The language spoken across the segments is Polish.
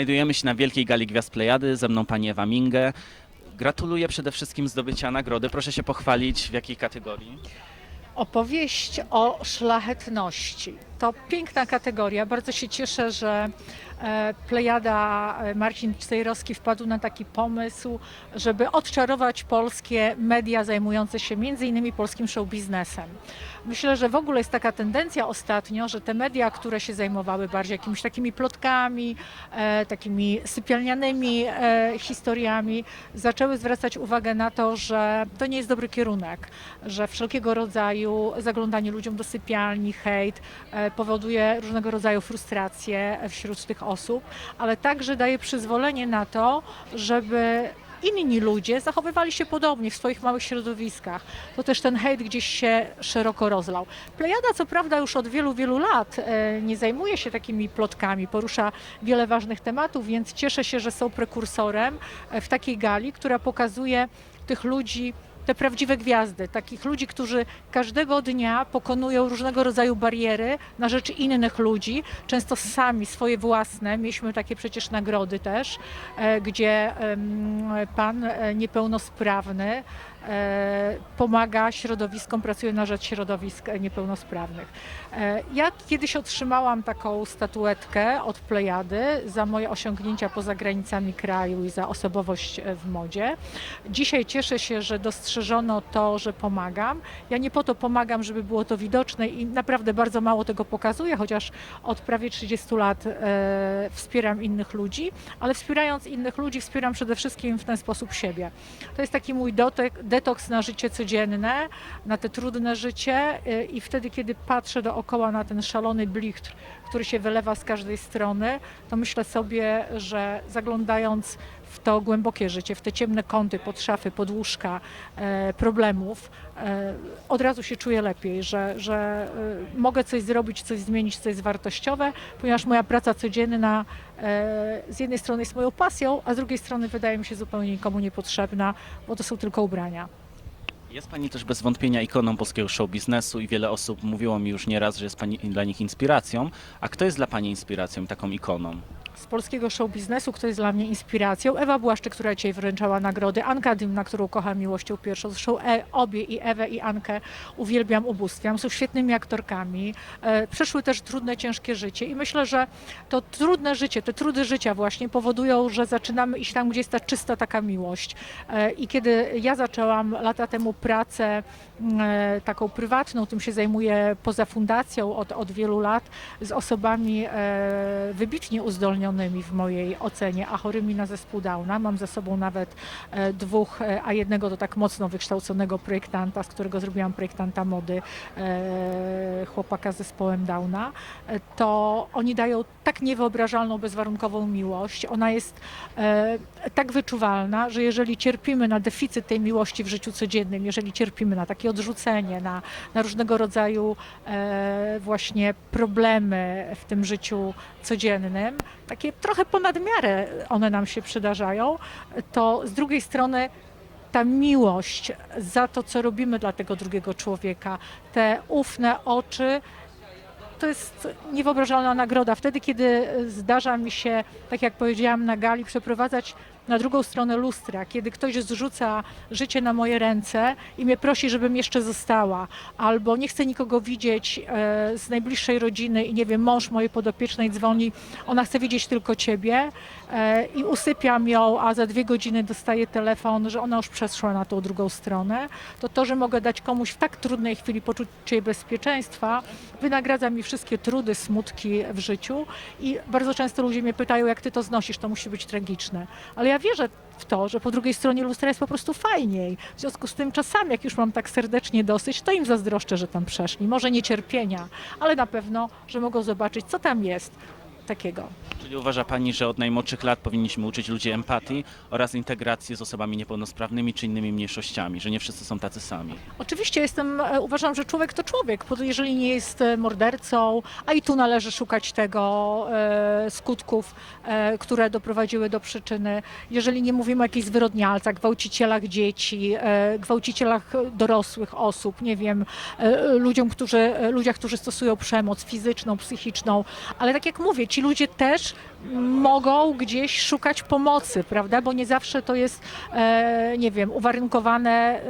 Znajdujemy się na Wielkiej Gali Gwiazd Plejady, ze mną pani Ewa Minge. Gratuluję przede wszystkim zdobycia nagrody. Proszę się pochwalić w jakiej kategorii. Opowieść o szlachetności. To piękna kategoria. Bardzo się cieszę, że e, Plejada e, Marcin Cejrowski wpadł na taki pomysł, żeby odczarować polskie media zajmujące się między innymi polskim show biznesem. Myślę, że w ogóle jest taka tendencja ostatnio, że te media, które się zajmowały bardziej jakimiś takimi plotkami, e, takimi sypialnianymi historiami, zaczęły zwracać uwagę na to, że to nie jest dobry kierunek, że wszelkiego rodzaju zaglądanie ludziom do sypialni, hejt powoduje różnego rodzaju frustrację wśród tych osób, ale także daje przyzwolenie na to, żeby inni ludzie zachowywali się podobnie w swoich małych środowiskach. To też ten hejt gdzieś się szeroko rozlał. Plejada co prawda już od wielu, wielu lat e, nie zajmuje się takimi plotkami, porusza wiele ważnych tematów, więc cieszę się, że są prekursorem e, w takiej gali, która pokazuje tych ludzi, te prawdziwe gwiazdy, takich ludzi, którzy każdego dnia pokonują różnego rodzaju bariery na rzecz innych ludzi, często sami swoje własne. Mieliśmy takie przecież nagrody też, e, gdzie pan e, niepełnosprawny e, pomaga środowiskom, pracuje na rzecz środowisk niepełnosprawnych. Ja kiedyś otrzymałam taką statuetkę od Plejady za moje osiągnięcia poza granicami kraju i za osobowość w modzie. Dzisiaj cieszę się, że dostrzeżono to, że pomagam. Ja nie po to pomagam, żeby było to widoczne i naprawdę bardzo mało tego pokazuję, chociaż od prawie 30 lat e, wspieram innych ludzi, ale wspierając innych ludzi wspieram przede wszystkim w ten sposób siebie. To jest taki mój dotek, detoks na życie codzienne, na te trudne życie y, i wtedy, kiedy patrzę dookoła na ten szalony blichtr, który się wylewa z każdej strony, to myślę sobie, że zaglądając w to głębokie życie, w te ciemne kąty pod szafy, pod łóżka e, problemów, e, od razu się czuję lepiej, że, że e, mogę coś zrobić, coś zmienić, co jest wartościowe, ponieważ moja praca codzienna z jednej strony jest moją pasją, a z drugiej strony wydaje mi się zupełnie nikomu niepotrzebna, bo to są tylko ubrania. Jest pani też bez wątpienia ikoną polskiego show biznesu i wiele osób mówiło mi już nieraz, że jest pani dla nich inspiracją. A kto jest dla pani inspiracją, taką ikoną? Z polskiego show biznesu, kto jest dla mnie inspiracją. Ewa Błaszczyk, która dzisiaj wręczała nagrody, Anka Dymna, którą kocham miłością pierwszą. Zresztą e, obie, i Ewę, i Ankę uwielbiam, ubóstwiam. Są świetnymi aktorkami. E, przeszły też trudne, ciężkie życie i myślę, że to trudne życie, te trudy życia właśnie powodują, że zaczynamy iść tam, gdzie jest ta czysta taka miłość. E, I kiedy ja zaczęłam lata temu pracę m, e, taką prywatną, tym się zajmuję poza fundacją od, od wielu lat, z osobami e, wybitnie uzdolnionymi w mojej ocenie, a chorymi na zespół Downa. Mam ze sobą nawet e, dwóch, e, a jednego to tak mocno wykształconego projektanta, z którego zrobiłam projektanta mody, e, chłopaka z zespołem Downa, to oni dają tak niewyobrażalną, bezwarunkową miłość. Ona jest tak wyczuwalna, że jeżeli cierpimy na deficyt tej miłości w życiu codziennym, jeżeli cierpimy na takie odrzucenie, na, na różnego rodzaju właśnie problemy w tym życiu codziennym, takie trochę ponad miarę one nam się przydarzają, to z drugiej strony ta miłość za to, co robimy dla tego drugiego człowieka, te ufne oczy, to jest niewyobrażalna nagroda. Wtedy, kiedy zdarza mi się, tak jak powiedziałam na gali, przeprowadzać na drugą stronę lustra, kiedy ktoś zrzuca życie na moje ręce i mnie prosi, żebym jeszcze została, albo nie chce nikogo widzieć e, z najbliższej rodziny i nie wiem, mąż mojej podopiecznej dzwoni, ona chce widzieć tylko ciebie e, i usypiam ją, a za dwie godziny dostaję telefon, że ona już przeszła na tą drugą stronę, to to, że mogę dać komuś w tak trudnej chwili poczucie bezpieczeństwa, wynagradza mi wszystkie trudy, smutki w życiu i bardzo często ludzie mnie pytają, jak ty to znosisz, to musi być tragiczne. Ale ja wierzę w to, że po drugiej stronie lustra jest po prostu fajniej. W związku z tym czasami, jak już mam tak serdecznie dosyć, to im zazdroszczę, że tam przeszli. Może nie cierpienia, ale na pewno, że mogą zobaczyć, co tam jest takiego. Czyli uważa pani, że od najmłodszych lat powinniśmy uczyć ludzi empatii oraz integracji z osobami niepełnosprawnymi czy innymi mniejszościami, że nie wszyscy są tacy sami? Oczywiście jestem, e, uważam, że człowiek to człowiek, bo jeżeli nie jest e, mordercą, a i tu należy szukać tego e, skutków, e, które doprowadziły do przyczyny. Jeżeli nie mówimy o jakichś zwyrodnialcach, gwałcicielach dzieci, e, gwałcicielach dorosłych osób, nie wiem, e, ludziom, którzy, e, ludziach, którzy stosują przemoc fizyczną, psychiczną, ale tak jak mówię, ci ludzie też mogą gdzieś szukać pomocy, prawda? Bo nie zawsze to jest, e, nie wiem, uwarunkowane, e,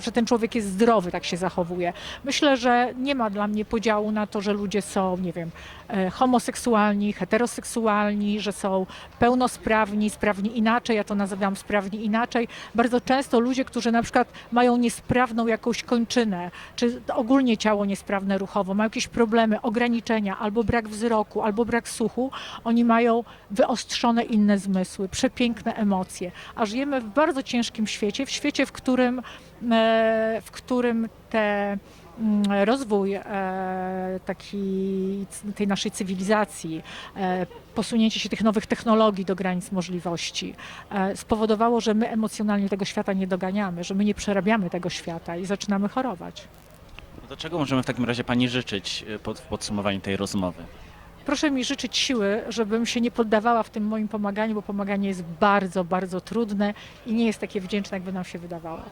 że ten człowiek jest zdrowy, tak się zachowuje. Myślę, że nie ma dla mnie podziału na to, że ludzie są, nie wiem, e, homoseksualni, heteroseksualni, że są pełnosprawni, sprawni inaczej, ja to nazywam sprawni inaczej. Bardzo często ludzie, którzy na przykład mają niesprawną jakąś kończynę, czy ogólnie ciało niesprawne ruchowo, mają jakieś problemy, ograniczenia, albo brak wzroku, albo brak słuchu, oni mają wyostrzone inne zmysły, przepiękne emocje. A żyjemy w bardzo ciężkim świecie, w świecie, w którym, e, w którym te mm, rozwój e, taki, tej naszej cywilizacji, e, posunięcie się tych nowych technologii do granic możliwości spowodowało, że my emocjonalnie tego świata nie doganiamy, że my nie przerabiamy tego świata i zaczynamy chorować. No to czego możemy w takim razie pani życzyć pod, w podsumowaniu tej rozmowy? Proszę mi życzyć siły, żebym się nie poddawała w tym moim pomaganiu, bo pomaganie jest bardzo, bardzo trudne i nie jest takie wdzięczne, jakby nam się wydawało.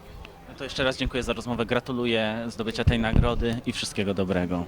No to jeszcze raz dziękuję za rozmowę, gratuluję zdobycia tej nagrody i wszystkiego dobrego.